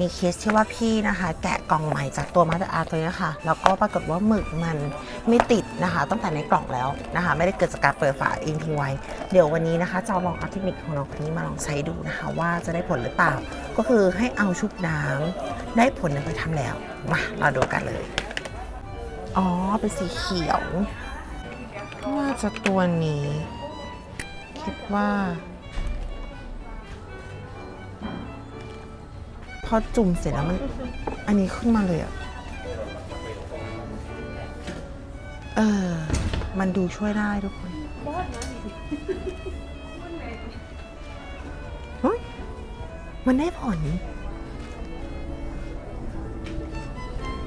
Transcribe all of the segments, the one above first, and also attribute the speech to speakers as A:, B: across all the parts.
A: มีเคสที่ว่าพี่นะคะ แกะกล่องใหม่จากตัวมาสเตอร์อาร์ตัวนี้ค่ะแล้วก็ปรากฏว่าหมึกมันไม่ติดนะคะ ตั้งแต่ในกล่องแล้วนะคะ ไม่ได้เกิดจากการเปิดฝาเองทิ้งไว้ เดี๋ยววันนี้นะคะจะลองเอาเทคนิคของน้องคนนี้มาลองใช้ดูนะคะ ว่าจะได้ผลหรือเปล่า ก็คือให้เอาชุบน้ำได้ผลนะไปทำแล้วมาเราดูกันเลย อ๋อเป็นสีเขียวน่าจะตัวนี้ คิดว่า อจุ่มเสร็จแล้วมัน อันนี้ขึ้นมาเลยอะเออ มันดูช่วยได้ทุกคนเฮ้ยมันได้ผล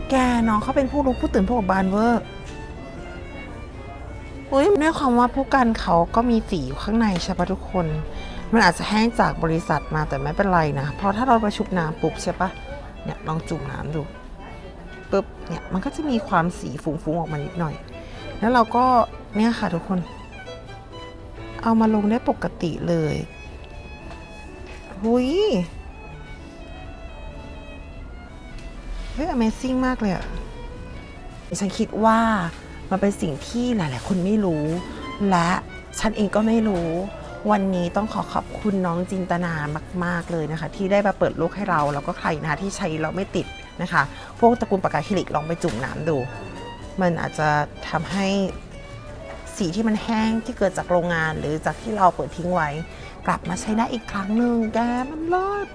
A: แกน้องเขาเป็นผู้รู้ผู้ตื่นผู้เบิกบานเวอร์เฮ้ยด้วยความว่าผู้กันเขาก็มีสีอยู่ข้างในใช่ปะทุกคน มันอาจจะแห้งจากบริษัทมาแต่ไม่เป็นไรนะเพราะถ้าเราไปชุบน้ำปุ๊บใช่ปะเนี่ยลองจุ่มน้ำดูปุ๊บเนี่ยมันก็จะมีความสีฟุ้งๆออกมานิดหน่อย แล้วเราก็เนี่ยค่ะทุกคน เอามาลงได้ปกติเลยหุยเฮ้ย Amazing มากเลยอะฉันคิดว่ามันเป็นสิ่งที่หลาย ๆ คนไม่รู้ และฉันเองก็ไม่รู้ วันนี้ต้องขอขอบคุณน้องจินตนามาก ๆ เลยนะคะ ที่ได้มาเปิดโลกให้เรา แล้วก็ใครนะที่ใช้เราไม่ติดนะคะ พวกตระกูลปากกาคิลิกลองไปจุ่มน้ำดู มันอาจจะทำให้สีที่มันแห้งที่เกิดจากโรงงาน หรือจากที่เราเปิดทิ้งไว้ กลับมาใช้ได้อีกครั้งหนึ่งแกมันรอด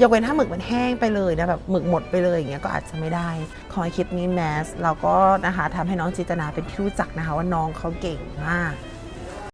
A: ยกเว้นถ้าหมึกมันแห้งไปเลยนะแบบหมึกหมดไปเลยอย่างเงี้ยก็อาจจะไม่ได้ ขอให้คลิปนี้แมสเราก็นะคะทำให้น้องจินตนาเป็นที่รู้จักนะคะว่าน้องเขาเก่งมาก